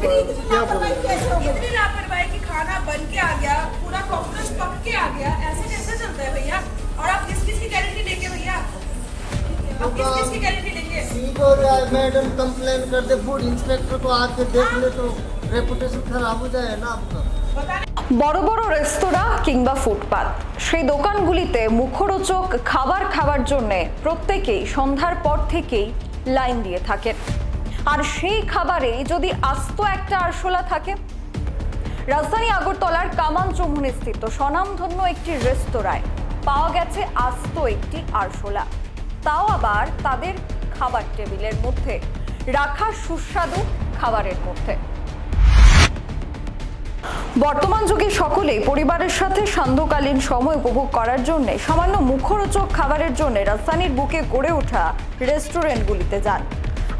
क्या बोलेंगे इतनी लापरवाही कि खाना बन के आ गया पूरा कॉकरोच पक के आ गया ऐसे कैसे चलता है भैया और आप किस किस की गारंटी लेंगे भैया आप किस किस की गारंटी लेंगे ठीक हो जाए मैडम कंप्लेन कर दे फूड इंस्पेक्टर को आके देख ले तो रेपुटेशन खराब हो जाए ना आपका पता नहीं বড় বড় রেস্তোরাঁ কিংবা ফুটপাত সেই দোকানগুলিতে মুখরোচক খাবার খাওয়ার জন্য প্রত্যেকেই সন্ধ্যার পর থেকেই লাইন দিয়ে থাকেন আর সেই খাবারে যদি আস্ত একটা আরশোলা থাকে? রাজধানী আগরতলার কামান চৌমুহনী স্থিত স্বনামধন্য একটি রেস্তোরাঁয় পাওয়া গেছে আস্ত একটি আরশোলা। তাও আবার তাদের খাবার টেবিলের মধ্যে। রাখা সুস্বাদু খাবারের মধ্যে। বর্তমান যুগে সকলেই পরিবারের সাথে সান্ধ্যকালীন সময় উপভোগ করার জন্য, সামান্য মুখরোচক খাবারের জন্য রাজধানীর বুকে গড়ে ওঠা রেস্টুরেন্টগুলিতে যান।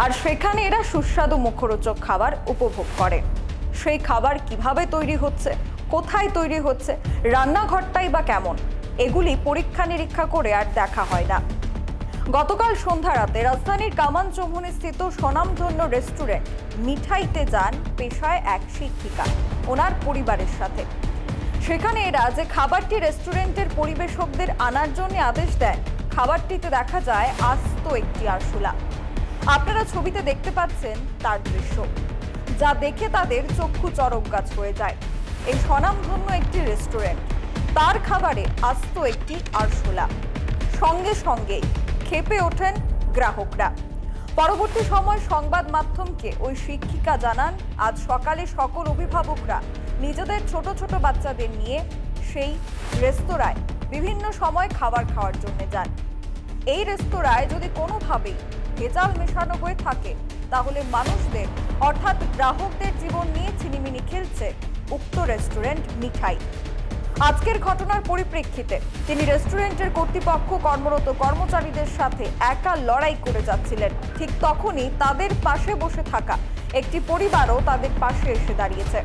আর সেখানে এরা সুস্বাদু মুখরোচক খাবার উপভোগ করে। সেই খাবার কীভাবে তৈরি হচ্ছে, কোথায় তৈরি হচ্ছে, রান্নাঘরটাই বা কেমন, এগুলি পরীক্ষা নিরীক্ষা করে আর দেখা হয় না। গতকাল সন্ধ্যা রাতে রাজধানীর কামান চৌমুহনী স্থিত স্বনামধন্য রেস্টুরেন্ট মিঠাইতে যান পেশায় এক শিক্ষিকা, ওনার পরিবারের সাথে। সেখানে এরা যে খাবারটি রেস্টুরেন্টের পরিবেশকদের আনার জন্য আদেশ দেন খাবারটিতে দেখা যায় আস্ত একটি আরশোলা। আপনারা ছবিতে দেখতে পাচ্ছেন তার দৃশ্য, যা দেখে তাদের চক্ষু চরক গাছ হয়ে যায় এই স্বনামধন্য একটি রেস্টুরেন্ট, তার খাবারে আস্ত একটি আরশোলা। সঙ্গে সঙ্গে খেপে ওঠেন গ্রাহকরা। পরবর্তী সময় সংবাদ মাধ্যমকে ওই শিক্ষিকা জানান, আজ সকালে সকল অভিভাবকরা নিজেদের ছোট ছোট বাচ্চাদের নিয়ে সেই রেস্তোরাঁয় বিভিন্ন সময় খাবার খাওয়ার জন্য যান। এই রেস্তোরাঁয় যদি কোনোভাবেই ভেজাল মেশানো হয়ে থাকে। তাহলে মানুষদের, অর্থাৎ গ্রাহকদের জীবন নিয়ে ছিনিমিনি খেলছে উক্ত রেস্টুরেন্ট মিঠাই। আজকের ঘটনার পরিপ্রেক্ষিতে তিনি রেস্টুরেন্টের কর্তৃপক্ষ কর্মরত কর্মচারীদের সাথে একা লড়াই করে যাচ্ছিলেন। ঠিক তখনই তাদের পাশে বসে থাকা একটি পরিবারও তাদের পাশে এসে দাঁড়িয়েছে।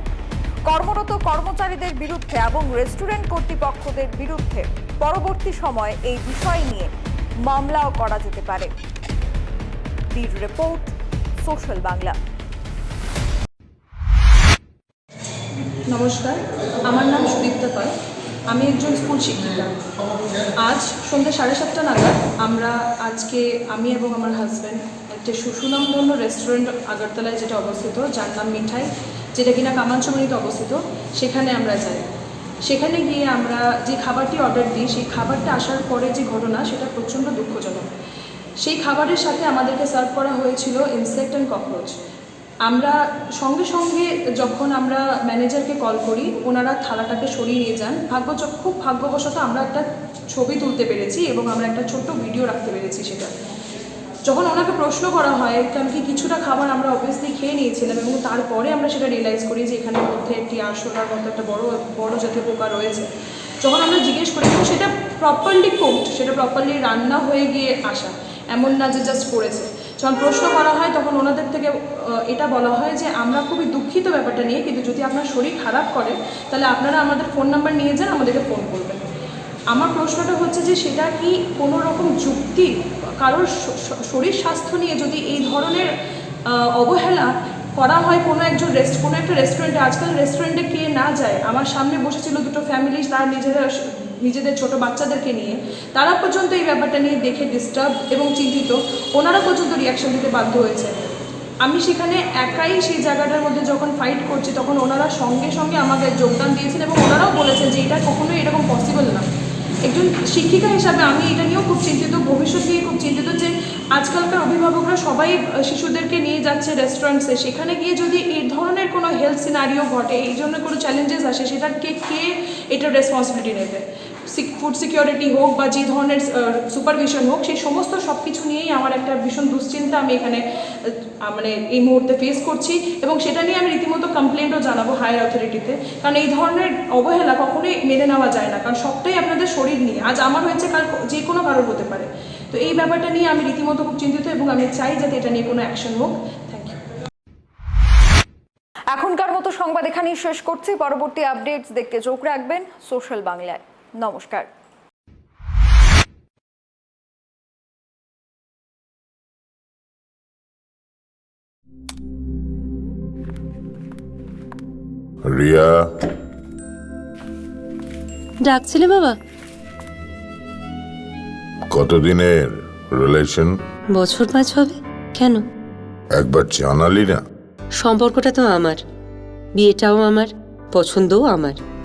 কর্মরত কর্মচারীদের বিরুদ্ধে এবং রেস্টুরেন্ট কর্তৃপক্ষদের বিরুদ্ধে পরবর্তী সময়ে এই বিষয় নিয়ে মামলাও করা যেতে পারে। বির রিপোর্ট, সোশ্যাল বাংলা। নমস্কার, আমার নাম সুদীপ্তা পাল। আমি একজন স্কুল শিক্ষিকা। আজ সন্ধ্যে সাড়ে সাতটা নাগাদ আমরা আজকে আমি এবং আমার হাজব্যান্ড একটা সুসুনামধন্য রেস্টুরেন্ট আগরতলায় যেটা অবস্থিত, যার নাম মিঠাই, যেটা কিনা কামানচমনিতে অবস্থিত, সেখানে আমরা যাই। সেখানে গিয়ে আমরা যে খাবারটি অর্ডার দিই, সেই খাবারটা আসার পরে যে ঘটনা, সেটা প্রচণ্ড দুঃখজনক। সেই খাবারের সাথে আমাদেরকে সার্ভ করা হয়েছিল ইনসেক্ট অ্যান্ড ককরোচ আমরা সঙ্গে সঙ্গে যখন আমরা ম্যানেজারকে কল করি, ওনারা থালাটাকে সরিয়ে নিয়ে যান। ভাগ্য খুব ভাগ্যবশত আমরা একটা ছবি তুলতে পেরেছি এবং আমরা একটা ছোট্ট ভিডিও রাখতে পেরেছি সেটা। যখন ওনাকে প্রশ্ন করা হয় কারণ কি কিছুটা খাবার আমরা অবভিয়াসলি খেয়ে নিয়েছিলাম? এবং তারপরে আমরা সেটা রিয়েলাইজ করি যে এখানের মধ্যে একটি আরশোলার মতো একটা বড় বড় জাতীয় পোকা রয়েছে। যখন আমরা জিজ্ঞেস করি সেটা প্রপারলি কুকড সেটা প্রপারলি রান্না হয়ে গিয়ে আসা? এমন না যে জাস্ট করেছে। যখন প্রশ্ন করা হয়, তখন ওনাদের থেকে এটা বলা হয় যে, আমরা খুবই দুঃখিত ব্যাপারটা নিয়ে, কিন্তু যদি আপনার শরীর খারাপ করে, তাহলে আপনারা আমাদের ফোন নাম্বার নিয়ে যান, আমাদেরকে ফোন করবেন। আমার প্রশ্নটা হচ্ছে যে, সেটা কি কোনো রকম যুক্তি, কারোর শরীর স্বাস্থ্য নিয়ে যদি এই ধরনের অবহেলা করা হয় কোনো একজন রেস্ট কোনো একটা রেস্টুরেন্টে আজকাল রেস্টুরেন্টে কে না যায়, আমার সামনে বসেছিল দুটো ফ্যামিলি তার নিজেরা নিজেদের ছোট বাচ্চাদেরকে নিয়ে, তারা পর্যন্ত এই ব্যাপারটা নিয়ে দেখে ডিস্টার্ব এবং চিন্তিত। ওনারা পর্যন্ত রিয়াকশন দিতে বাধ্য হয়েছে। আমি সেখানে একাই সেই জায়গাটার মধ্যে যখন ফাইট করছি, তখন ওনারা সঙ্গে সঙ্গে আমাকে যোগদান দিয়েছেন এবং ওনারাও বলেছেন যে এটা কখনোই এরকম পসিবল না। একজন শিক্ষিকা হিসাবে আমি এটা নিয়েও খুব চিন্তিত, ভবিষ্যৎ নিয়ে খুব চিন্তিত যে আজকালকার অভিভাবকরা সবাই শিশুদেরকে নিয়ে যাচ্ছে রেস্টুরেন্টসে সেখানে গিয়ে যদি এই ধরনের কোনো হেলথ সিনারিও ঘটে, এই জন্য কোনো চ্যালেঞ্জেস আসে, সেটাকে কে এটার রেসপন্সিবিলিটি নেবে? ফুড সিকিউরিটি হোক বা যে ধরনের সুপারভিশন হোক, সেই সমস্ত সব কিছু নিয়েই আমার একটা ভীষণ দুশ্চিন্তা আমি এখানে মানে এই মুহূর্তে ফেস করছি এবং সেটা নিয়ে আমি রীতিমতো কমপ্লেন্টও জানাব হায়ার অথরিটিতে কারণ এই ধরনের অবহেলা কখনোই মেনে নেওয়া যায় না, কারণ সবটাই আপনাদের শরীর নিয়ে। আজ আমার হয়েছে, কাল যে কোনো কারোর হতে পারে। তো এই ব্যাপারটা নিয়ে আমি রীতিমতো খুব চিন্তিত এবং আমি চাই যাতে এটা নিয়ে কোনো অ্যাকশন হোক। থ্যাংক ইউ এখনকার মতো সংবাদ এখানেই শেষ করছি। পরবর্তী আপডেটস দেখতে চোখ রাখবেন সোশ্যাল বাংলায়। নমস্কার। রিয়া? ডাকছিলে বাবা? কতদিনের রিলেশন বছর পাঁচ হবে। কেন? একবার জানালি না? সম্পর্কটা তো আমার। বিয়েটাও আমার পছন্দও আমার।